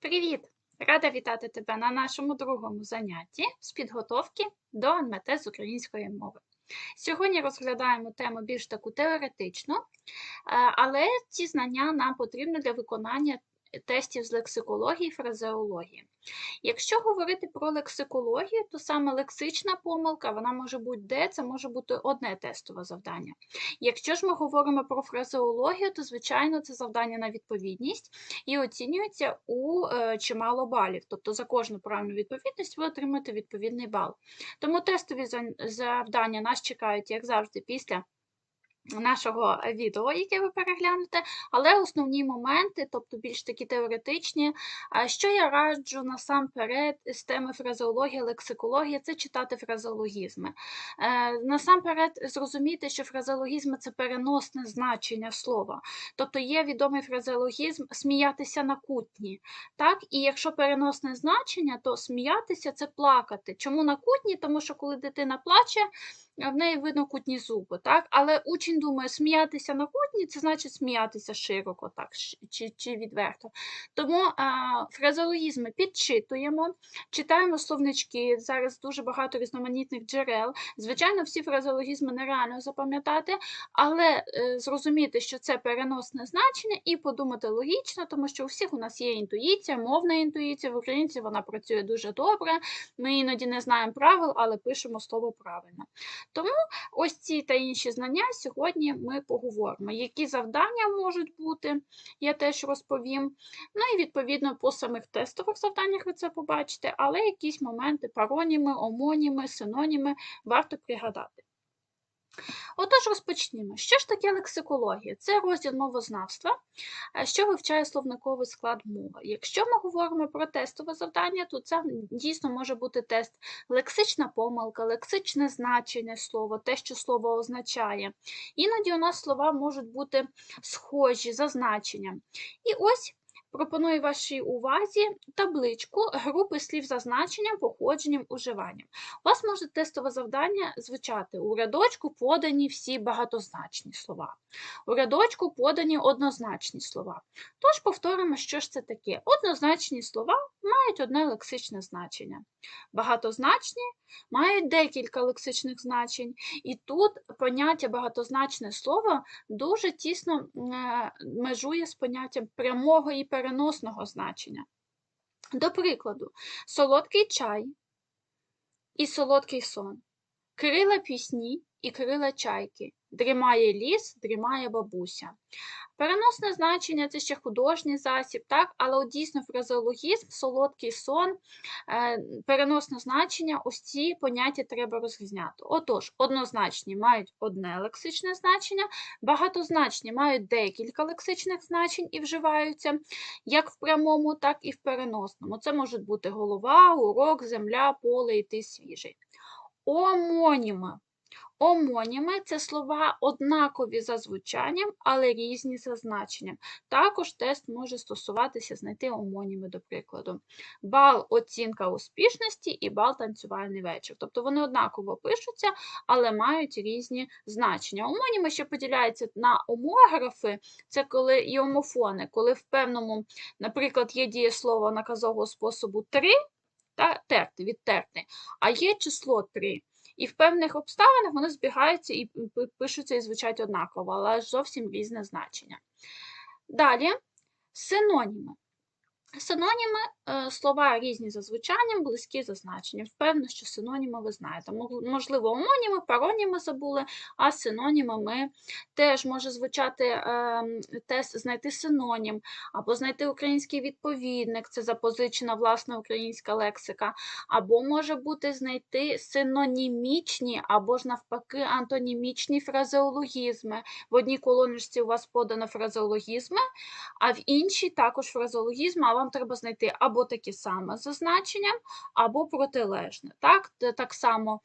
Привіт! Рада вітати тебе на нашому другому занятті з підготовки до НМТ з української мови. Сьогодні розглядаємо тему більш таку теоретичну, е, але ці знання нам потрібні для виконання тестів з лексикології і фразеології. Якщо говорити про лексикологію, то саме лексична помилка вона може бути де, це може бути одне тестове завдання. Якщо ж ми говоримо про фразеологію, то, звичайно, це завдання на відповідність і оцінюється у е, чимало балів. Тобто за кожну правильну відповідність ви отримаєте відповідний бал. Тому тестові завдання нас чекають, як завжди, після нашого відео, яке ви переглянете, але основні моменти, тобто більш такі теоретичні, що я раджу насамперед з теми фразеологія, лексикологія, це читати фразеологізми. Е, насамперед, зрозуміти, що фразеологізми це переносне значення слова. Тобто є відомий фразеологізм сміятися на кутні. Так? І якщо переносне значення, то сміятися це плакати. Чому на кутні? Тому що коли дитина плаче, в неї видно кутні зуби, так? Але учень думає, сміятися на кутні це значить сміятися широко, так, чи чи відверто. Тому а, фразеологізми підчитуємо, читаємо словнички. Зараз дуже багато різноманітних джерел. Звичайно, всі фразеологізми нереально запам'ятати, але е, зрозуміти, що це переносне значення, і подумати логічно, тому що у всіх у нас є інтуїція, мовна інтуїція. В українці вона працює дуже добре. Ми іноді не знаємо правил, але пишемо слово правильно. Тому ось ці та інші знання сьогодні ми поговоримо. Які завдання можуть бути, я теж розповім. Ну і відповідно по самих тестових завданнях ви це побачите, але якісь моменти пароніми, омоніми, синоніми варто пригадати. Отож, розпочнімо. Що ж таке лексикологія? Це розділ мовознавства, е, що вивчає словниковий склад мови. Якщо ми говоримо про тестове завдання, то це дійсно може бути тест лексична помилка, лексичне значення слова, те, що слово означає. Іноді у нас слова можуть бути схожі за значенням. І ось Пропоную вашій увазі табличку групи слів за значенням, походженням, уживанням. У вас може тестове завдання звучати у рядочку подані всі багатозначні слова. У рядочку подані однозначні слова. Тож повторимо, що ж це таке. Однозначні слова мають одне лексичне значення. Багатозначні мають декілька лексичних значень, і тут поняття багатозначне слово дуже тісно е, межує з поняттям прямого і переносного значення. До прикладу, солодкий чай і солодкий сон, крила пісні і крила чайки, дрімає ліс, дрімає бабуся. Переносне значення це ще художній засіб, так? але дійсно фразеологізм, солодкий сон, е, переносне значення, ось ці поняття треба розрізняти. Отож, однозначні мають одне лексичне значення, багатозначні мають декілька лексичних значень і вживаються, як в прямому, так і в переносному. Це можуть бути голова, урок, земля, поле і ти свіжий. Омоніми Омоніми це слова однакові за звучанням, але різні за значенням. Також тест може стосуватися знайти омоніми, до прикладу. Бал оцінка успішності і бал танцювальний вечір. Тобто вони однаково пишуться, але мають різні значення. Омоніми ще поділяються на омографи, це коли і омофони, коли в певному, наприклад, є дієслово наказового способу 3, та терти, відтерти, а є число 3. І в певних обставинах вони збігаються і пишуться і звучать однаково, але зовсім різне значення. Далі синоніми. Синоніми е, слова різні за звучанням, близькі за значенням. Впевнено, що синоніми ви знаєте. Можливо, омоніми, пароніми забули, а синонімами теж може звучати е, тест знайти синонім, або знайти український відповідник, це запозичена власна українська лексика, або може бути знайти синонімічні, або ж навпаки антонімічні фразеологізми. В одній колоночці у вас подано фразеологізми, а в іншій також фразеологізми вам треба знайти або таке саме за значенням, або протилежне. Так так само,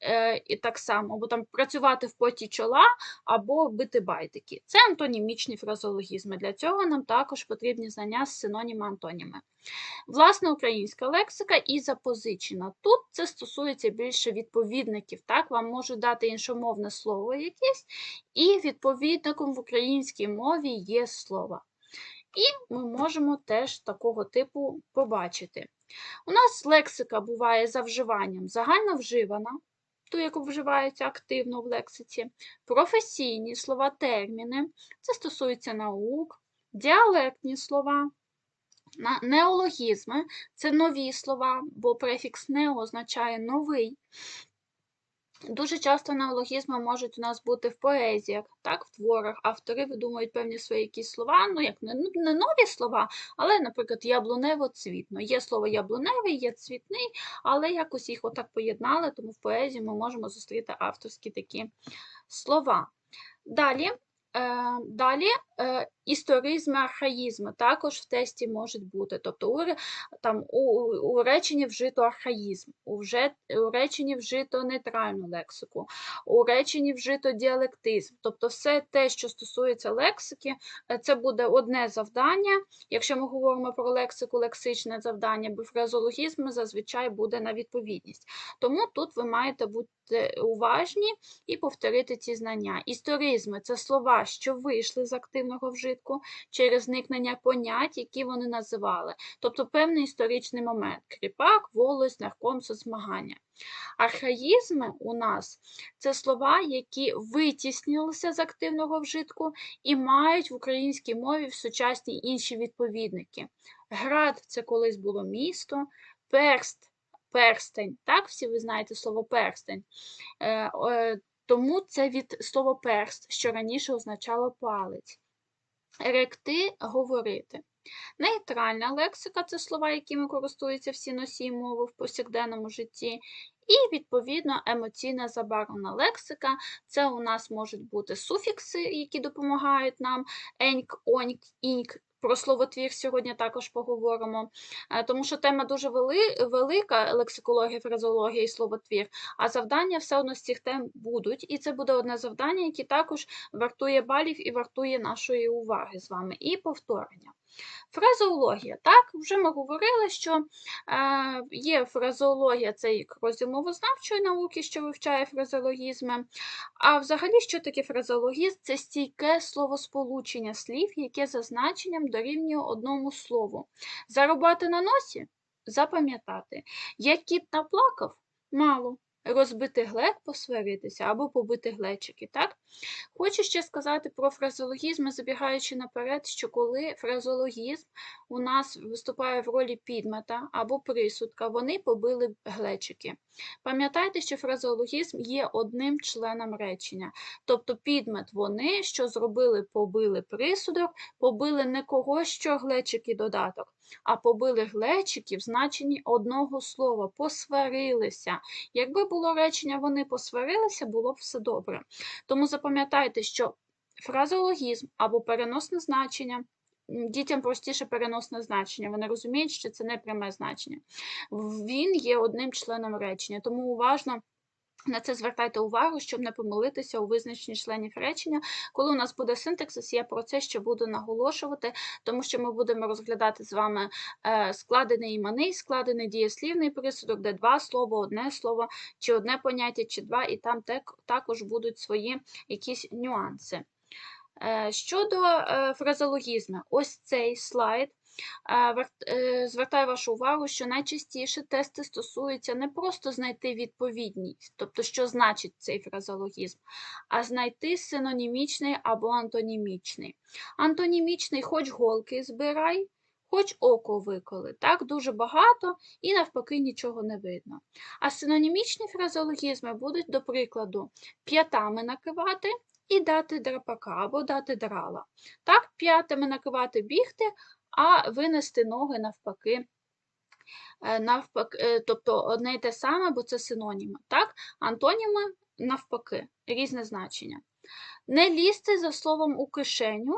е, і так само, або там працювати в поті чола, або бити байтики. Це антонімічні фразеологізми. Для цього нам також потрібні знання з синоніми-антоніми. Власна українська лексика і запозичена. Тут це стосується більше відповідників. Так, Вам можуть дати іншомовне слово якесь, і відповідником в українській мові є слово. І ми можемо теж такого типу побачити. У нас лексика буває за вживанням загально вживана, ту, яку вживається активно в лексиці, професійні слова, терміни, це стосується наук, діалектні слова, неологізми це нові слова, бо префікс нео означає новий. Дуже часто неологізми можуть у нас бути в поезіях, так, в творах. Автори видумують певні свої якісь слова, ну як не, ну, не нові слова, але, наприклад, яблунево-цвітно. Є слово яблуневий, є цвітний, але якось їх отак поєднали, тому в поезії ми можемо зустріти авторські такі слова. Далі, далі е, історизми, архаїзми також в тесті можуть бути. Тобто у, там, у, у реченні вжито архаїзм, у, вже, у реченні вжито нейтральну лексику, у реченні вжито діалектизм. Тобто все те, що стосується лексики, е, це буде одне завдання. Якщо ми говоримо про лексику, лексичне завдання, бо фразологізм зазвичай буде на відповідність. Тому тут ви маєте бути уважні і повторити ці знання. Історизми це слова, що вийшли з активного вжитку через зникнення понять, які вони називали, тобто певний історичний момент кріпак, волость, нарком, соцмагання. Архаїзми у нас це слова, які витіснилися з активного вжитку і мають в українській мові в сучасній інші відповідники. Град це колись було місто, перст, перстень. Так, всі ви знаєте слово перстень. Е, е, тому це від слова перст, що раніше означало палець. Ректи говорити. Нейтральна лексика це слова, якими користуються всі носії мови в повсякденному житті. І, відповідно, емоційна забарвлена лексика це у нас можуть бути суфікси, які допомагають нам еньк, оньк, іньк. Про словотвір сьогодні також поговоримо, Е, тому що тема дуже вели, велика лексикологія, фразологія і словотвір, а завдання все одно з цих тем будуть. І це буде одне завдання, яке також вартує балів і вартує нашої уваги з вами, і повторення. Фразеологія. Так, вже ми говорили, що е, є фразеологія, це як розділ мовознавчої науки, що вивчає фразеологізми. А взагалі, що таке фразеологізм? Це стійке словосполучення слів, яке за значенням дорівнює одному слову. Зарубати на носі запам'ятати. Як кіт наплакав мало. Розбити глек, посваритися або побити глечики. Так? Хочу ще сказати про фразеологізми, забігаючи наперед, що коли фразеологізм у нас виступає в ролі підмета або присудка, вони побили глечики. Пам'ятайте, що фразеологізм є одним членом речення. Тобто підмет вони, що зробили, побили присудок, побили не когось, що глечики додаток, а побили глечики в значенні одного слова, посварилися. Якби було речення вони посварилися, було б все добре. Тому запам'ятайте, що фразеологізм або переносне значення. Дітям простіше переносне значення. Вони розуміють, що це не пряме значення. Він є одним членом речення, тому уважно на це звертайте увагу, щоб не помилитися у визначенні членів речення. Коли у нас буде синтаксис, я про це ще буду наголошувати, тому що ми будемо розглядати з вами е, складений іменний, складений дієслівний присудок, де два слова, одне слово, чи одне поняття, чи два, і там також будуть свої якісь нюанси. Е, Щодо е, фразеологізму, ось цей слайд звертаю вашу увагу, що найчастіше тести стосуються не просто знайти відповідність, тобто що значить цей фразеологізм, а знайти синонімічний або антонімічний. Антонімічний хоч голки збирай, хоч око виколи. Так, дуже багато і навпаки нічого не видно. А синонімічні фразеологізми будуть, до прикладу, п'ятами накивати і дати драпака або дати драла. Так, п'ятами накивати бігти, а винести ноги навпаки. Е, Навпаки, е, тобто одне й те саме, бо це синоніми. Так? Антоніми навпаки, різне значення. Не лізти за словом у кишеню,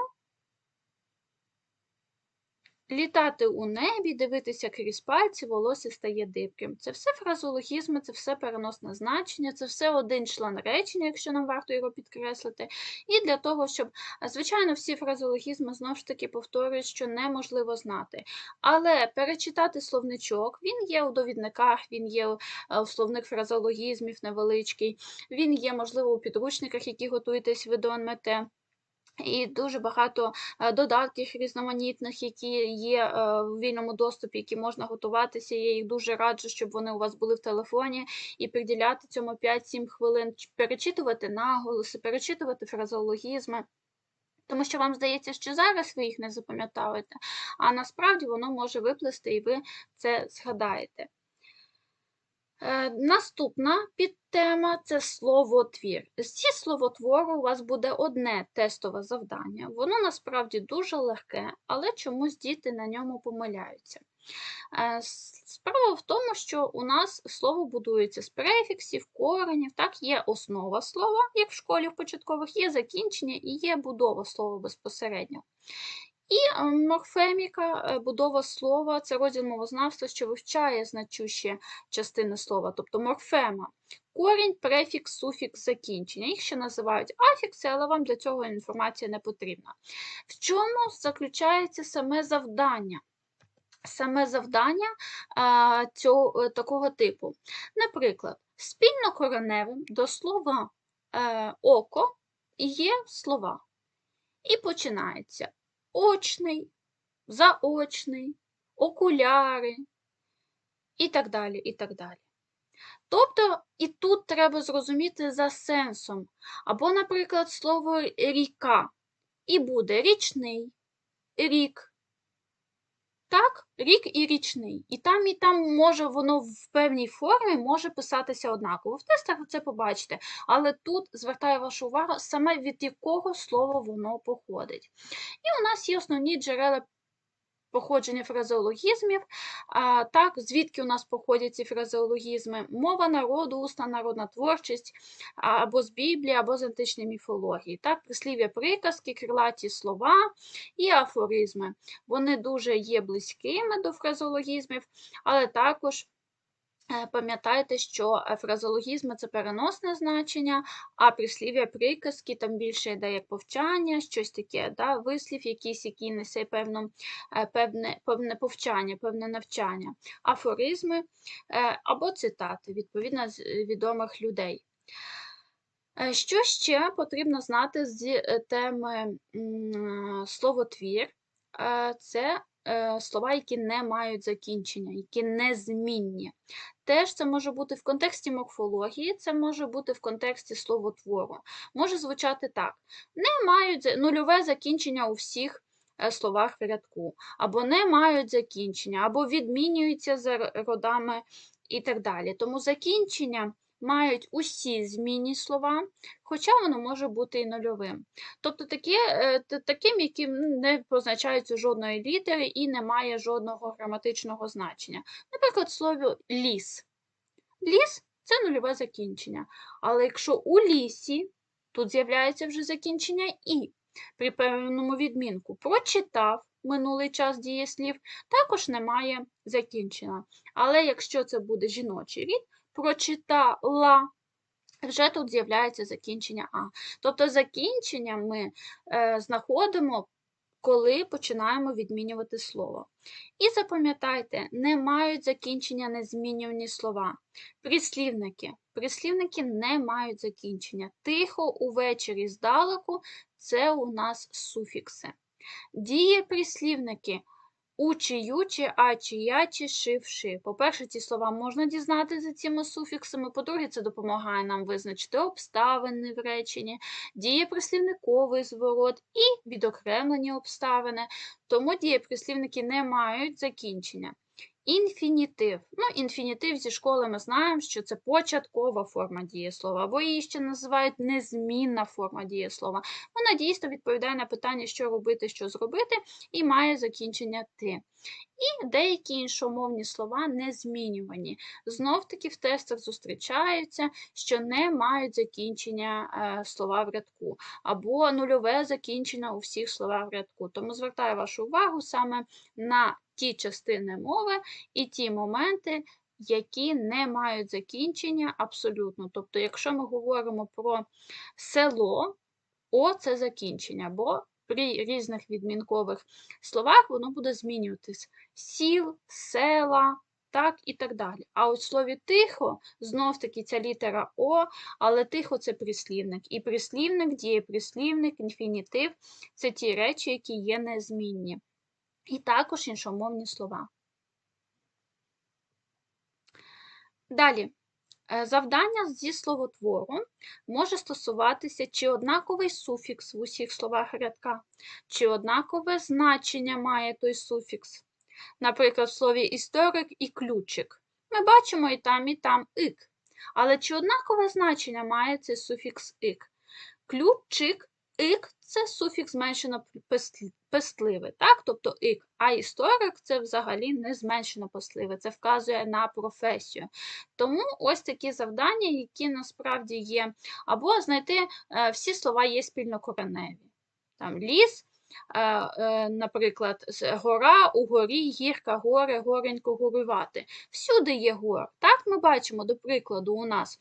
літати у небі, дивитися крізь пальці, волосся стає дибким. Це все фразологізми, це все переносне значення, це все один член речення, якщо нам варто його підкреслити. І для того, щоб, звичайно, всі фразологізми знову ж таки повторюють, що неможливо знати. Але перечитати словничок, він є у довідниках, він є у е, словник фразологізмів невеличкий, він є, можливо, у підручниках, які готуєтесь ви до НМТ. І дуже багато е, додатків різноманітних, які є е, в вільному доступі, які можна готуватися. Я їх дуже раджу, щоб вони у вас були в телефоні і приділяти цьому 5-7 хвилин, перечитувати наголоси, перечитувати фразеологізми. Тому що вам здається, що зараз ви їх не запам'ятаєте, а насправді воно може виплисти, і ви це згадаєте. Е, Наступна підтема це словотвір. Зі словотвору у вас буде одне тестове завдання. Воно насправді дуже легке, але чомусь діти на ньому помиляються. Е, Справа в тому, що у нас слово будується з префіксів, коренів, так, є основа слова, як в школі в початкових, є закінчення і є будова слова безпосередньо. І е, морфеміка, е, будова слова це розділ мовознавства, що вивчає значущі частини слова, тобто морфема. Корінь, префікс, суфікс, закінчення. Їх ще називають афікси, але вам для цього інформація не потрібна. В чому заключається саме завдання? Саме завдання а, цього, е, такого типу. Наприклад, спільно кореневим до слова е, око є слова. І починається очний, заочний, окуляри і так далі. і так далі. Тобто і тут треба зрозуміти за сенсом. Або, наприклад, слово ріка. І буде річний, рік. Так, рік і річний. І там, і там може воно в певній формі може писатися однаково. В тестах це побачите. Але тут звертаю вашу увагу саме від якого слова воно походить. І у нас є основні джерела походження фразеологізмів. Так, звідки у нас походять ці фразеологізми? Мова народу, усна народна творчість, або з Біблії, або з античної міфології. Так, прислів'я приказки, крилаті слова і афоризми. Вони дуже є близькими до фразеологізмів, але також Пам'ятайте, що е, фразеологізми це переносне значення, а прислів'я приказки там більше йде як повчання, щось таке, да, вислів якийсь, який несе певно, е, певне, певне повчання, певне навчання, афоризми е, або цитати, відповідно з е, відомих людей. Е, Що ще потрібно знати з е, теми словотвір? Е, Це е, слова, які не мають закінчення, які незмінні. Теж це може бути в контексті морфології, це може бути в контексті словотвору. Може звучати так: не мають нульове закінчення у всіх е, словах в рядку, або не мають закінчення, або відмінюються за родами і так далі. Тому закінчення мають усі змінні слова, хоча воно може бути і нульовим. Тобто таке, е, таким, яким не позначається жодної літери і не має жодного граматичного значення. Наприклад, слово ліс. Ліс це нульове закінчення. Але якщо у лісі, тут з'являється вже закінчення і при певному відмінку прочитав минулий час дієслів, також немає закінчення. Але якщо це буде жіночий рід, прочитала. Вже тут з'являється закінчення А. Тобто закінчення ми е, знаходимо, коли починаємо відмінювати слово. І запам'ятайте, не мають закінчення незмінювані слова. Прислівники. Прислівники не мають закінчення. Тихо, увечері, здалеку це у нас суфікси. Дієприслівники учі, ючі, ачі, ячі, шивши. По-перше, ці слова можна дізнати за цими суфіксами. По-друге, це допомагає нам визначити обставини в реченні, дієприслівниковий зворот і відокремлені обставини. Тому дієприслівники не мають закінчення. Інфінітив. Ну, інфінітив зі школи ми знаємо, що це початкова форма дієслова, або її ще називають незмінна форма дієслова. Вона дійсно відповідає на питання, що робити, що зробити, і має закінчення ти. І деякі іншомовні слова не змінювані. Знов-таки в тестах зустрічаються, що не мають закінчення е, слова в рядку, або нульове закінчення у всіх словах в рядку. Тому звертаю вашу увагу саме на ті частини мови і ті моменти, які не мають закінчення абсолютно. Тобто, якщо ми говоримо про село, о це закінчення, бо при різних відмінкових словах воно буде змінюватись. Сіл, села, так і так далі. А от слові тихо знов таки ця літера О, але тихо це прислівник. І прислівник, дієприслівник, інфінітив це ті речі, які є незмінні. І також іншомовні слова. Далі. Е, Завдання зі словотвору може стосуватися чи однаковий суфікс в усіх словах рядка, чи однакове значення має той суфікс. Наприклад, в слові історик і ключик. Ми бачимо і там, і там ик. Але чи однакове значення має цей суфікс ик? Ключик, ик це суфікс зменшено пестл- пестливе, так? тобто ік. А історик це взагалі не зменшено пестливе, це вказує на професію. Тому ось такі завдання, які насправді є, або знайти е, всі слова є спільнокореневі. Там ліс, наприклад, з- гора, угорі, гірка, горе, горенько, горювати. Всюди є гор. Так ми бачимо, до прикладу, у нас.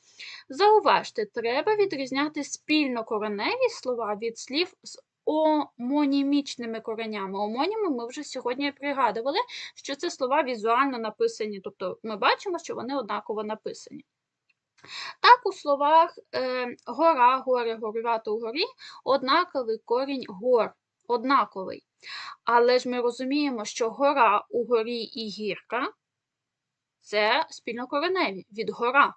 Зауважте, треба відрізняти спільнокореневі слова від слів з омонімічними коренями. Омоніми ми вже сьогодні пригадували, що це слова візуально написані, тобто ми бачимо, що вони однаково написані. Так, у словах е, гора, горе, горювати угорі однаковий корінь гор, однаковий. Але ж ми розуміємо, що гора угорі і гірка це спільнокореневі від гора.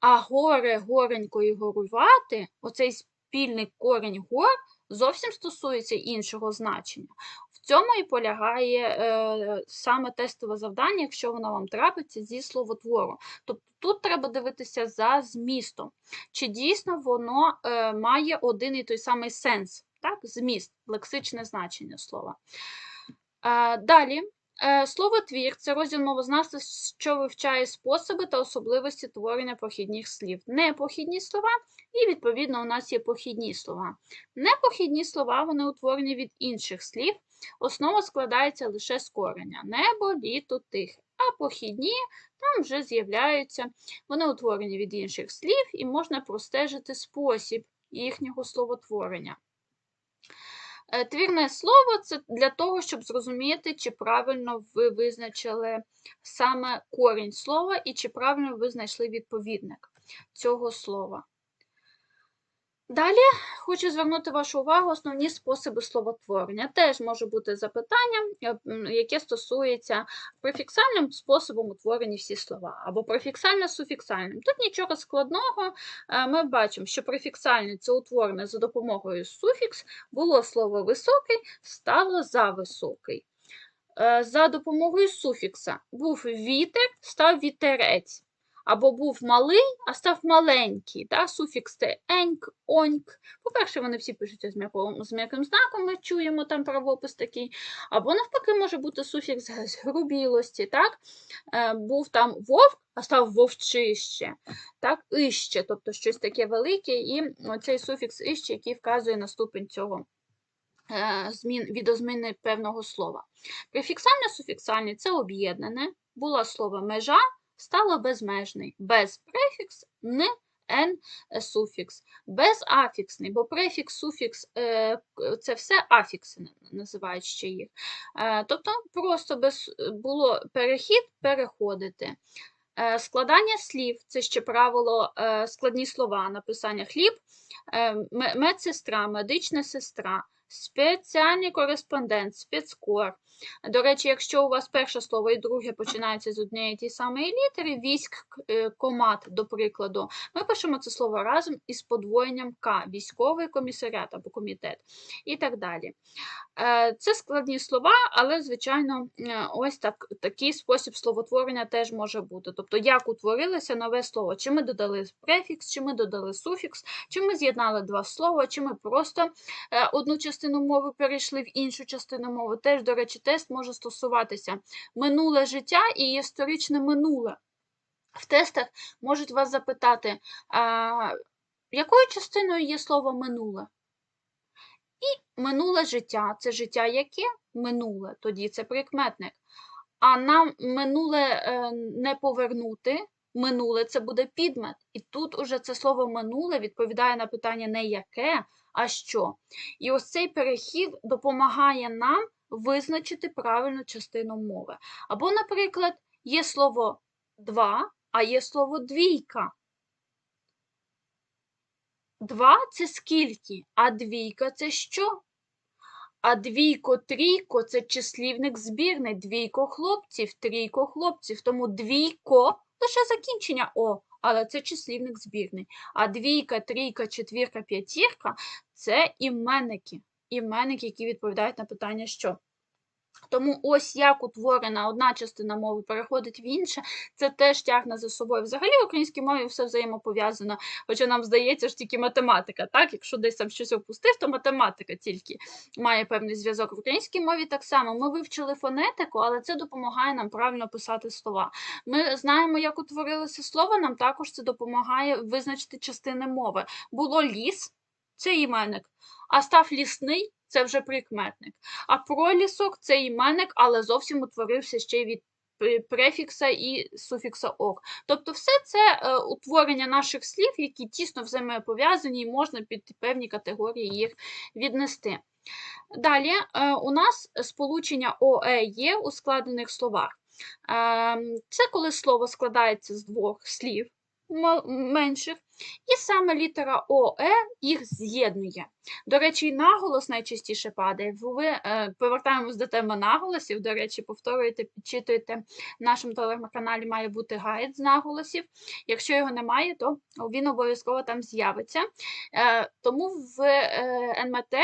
А горе, горенько і горювати, оцей спільний корінь гор зовсім стосується іншого значення. В цьому і полягає е, саме тестове завдання, якщо воно вам трапиться зі словотвору. Тобто тут треба дивитися за змістом, чи дійсно воно е, має один і той самий сенс, так? зміст, лексичне значення слова. Е, далі. Е, Слово твір це розділ мовознавства, що вивчає способи та особливості творення похідних слів. Непохідні слова, і, відповідно, у нас є похідні слова. Непохідні слова вони утворені від інших слів. Основа складається лише з кореня небо, літо, тихе. А похідні там вже з'являються, вони утворені від інших слів, і можна простежити спосіб їхнього словотворення. Е, Твірне слово це для того, щоб зрозуміти, чи правильно ви визначили саме корінь слова і чи правильно ви знайшли відповідник цього слова. Далі хочу звернути вашу увагу основні способи словотворення. Теж може бути запитання, е, яке стосується префіксальним способом утворення всі слова, або префіксально-суфіксальним. Тут нічого складного. Е, Ми бачимо, що префіксальне це утворене за допомогою суфікс, було слово високий, стало за високий. Е, За допомогою суфікса був вітер, став вітерець. Або був малий, а став маленький. Да? Суфікс це еньк, оньк. По-перше, вони всі пишуться з м'яком- з м'яким знаком, ми чуємо там правопис такий. Або навпаки, може бути суфікс грубілості. Так? Е, був там вовк, а став вовчище. Так? Іще, тобто щось таке велике, і цей суфікс іще, який вказує на ступень цього е, змін, відозміни певного слова. Префіксально-суфіксальний це об'єднане, було слово межа, стало безмежний, без префікс, н, н, е, суфікс, безафіксний, бо префікс, суфікс е, це все афікси називають ще їх. Е, тобто просто без, було перехід переходити. Е, Складання слів це ще правило складні слова, написання хліб, медсестра, медична сестра, спеціальний кореспондент, спецкор. До речі, якщо у вас перше слово і друге починається з однієї тієї самої літери, військ, е, комат, до прикладу, ми пишемо це слово разом із подвоєнням К, військовий комісаріат або комітет і так далі. Е, Це складні слова, але, звичайно, е, ось так, такий спосіб словотворення теж може бути. Тобто, як утворилося нове слово, чи ми додали префікс, чи ми додали суфікс, чи ми з'єднали два слова, чи ми просто одну частину мови перейшли в іншу частину мови. Теж, до речі, тест може стосуватися минуле життя і історичне минуле. В тестах можуть вас запитати, а, якою частиною є слово минуле? І минуле життя це життя яке? Минуле, тоді це прикметник. А нам минуле е, не повернути, минуле це буде підмет. І тут уже це слово минуле відповідає на питання не яке, а що. І ось цей перехід допомагає нам визначити правильну частину мови. Або, наприклад, Є слово два, а є слово двійка. Два це скільки, а двійка це що? А двійко, трійко це числівник збірний. Двійко хлопців, трійко хлопців. Тому двійко лише закінчення О, але це числівник збірний. А двійка, трійка, четвірка, п'ятірка це іменники. Іменники, які відповідають на питання що. Тому ось як утворена одна частина мови переходить в інше, це теж тягне за собою. Взагалі в українській мові все взаємопов'язано, хоча нам здається, що тільки математика. Так, якщо десь там щось опустив, то математика тільки має певний зв'язок. В українській мові так само ми вивчили фонетику, але це допомагає нам правильно писати слова. Ми знаємо, як утворилося слово, нам також це допомагає визначити частини мови. Було ліс, це іменник, а став лісний це вже прикметник. А пролісок це іменник, але зовсім утворився ще від префікса і суфікса ок. Тобто, все це е, утворення наших слів, які тісно взаємопов'язані, і можна під певні категорії їх віднести. Далі е, у нас сполучення ОЕ є у складених словах. Ем, Це коли слово складається з двох слів менших, і саме літера ОЕ їх з'єднує. До речі, наголос найчастіше падає. Ви е, повертаємось до теми наголосів. До речі, повторюєте, підчитуєте в нашому телеграм-каналі має бути гайд з наголосів. Якщо його немає, то він обов'язково там з'явиться. Е, тому в е, НМТ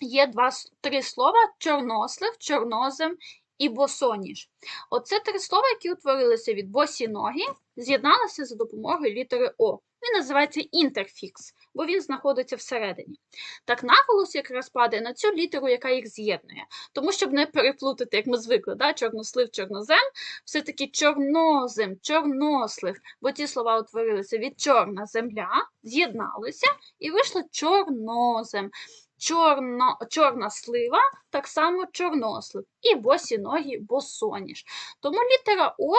є два, три слова: чорнослив, чорнозем і босоніж. Оце три слова, які утворилися від босі ноги, з'єдналися за допомогою літери О. Він називається інтерфікс, бо він знаходиться всередині. Так наголос якраз падає на цю літеру, яка їх з'єднує. Тому, щоб не переплутати, як ми звикли, да? чорнослив, чорнозем, все-таки чорнозем, чорнослив, бо ті слова утворилися від чорна земля, з'єдналися і вийшло чорнозем. Чорно, чорна слива, так само чорнослив. І босі ноги босоніж. Тому літера О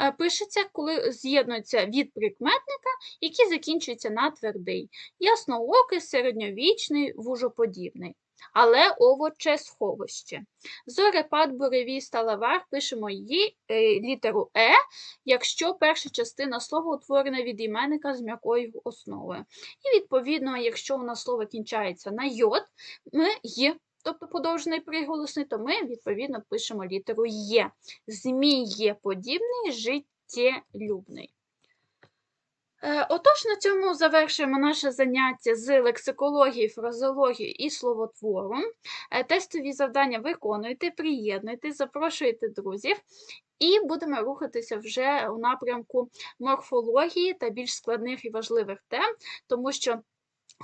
е, пишеться, коли з'єднується від прикметника, який закінчується на твердий. Ясноокий, середньовічний, вужоподібний. Але овоче сховище. Зорепад, буревій, сталевар пишемо її е, літеру Е, якщо перша частина слова утворена від іменника з м'якою основою. І відповідно, якщо у нас слово кінчається на йод, ми є, тобто подовжений приголосний, то ми відповідно пишемо літеру Є. Змієподібний, життєлюбний. Е, Отож, на цьому завершуємо наше заняття з лексикології, фразології і словотвору. Е, Тестові завдання виконуйте, приєднуйте, запрошуйте друзів, і будемо рухатися вже у напрямку морфології та більш складних і важливих тем, тому що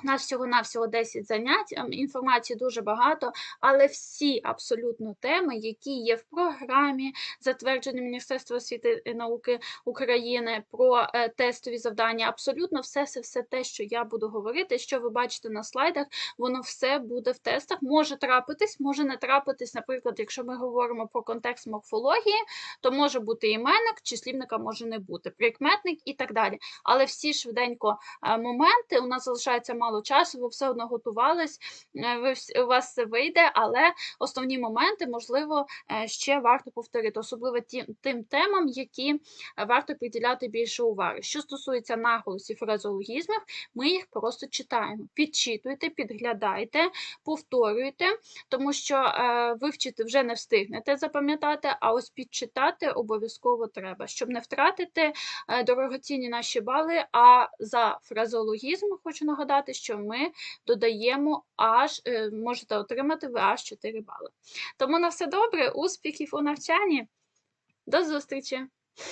у нас всього-навсього 10 занять, ем, інформації дуже багато, але всі абсолютно теми, які є в програмі, затвердженій Міністерством освіти і науки України про е, тестові завдання, абсолютно все, все, все те, що я буду говорити, що ви бачите на слайдах, воно все буде в тестах. Може трапитись, може не трапитись. Наприклад, якщо ми говоримо про контекст морфології, то може бути іменник, числівника може не бути, прикметник і так далі. Але всі швиденько е, моменти, у нас залишається мало часу, ви все одно готувались, е, ви, у вас все вийде, але основні моменти, можливо, е, ще варто повторити, особливо ті, тим темам, які е, варто приділяти більше уваги. Що стосується наголосів фразеологізмів, ми їх просто читаємо. Підчитуйте, підглядайте, повторюйте, тому що вивчити вже не встигнете запам'ятати, а ось підчитати обов'язково треба, щоб не втратити дорогоцінні наші бали. А за фразеологізм хочу нагадати, що ми додаємо аж е, можете отримати ви аж 4 бали. Тому на все добре, успіхів у навчанні. До зустрічі!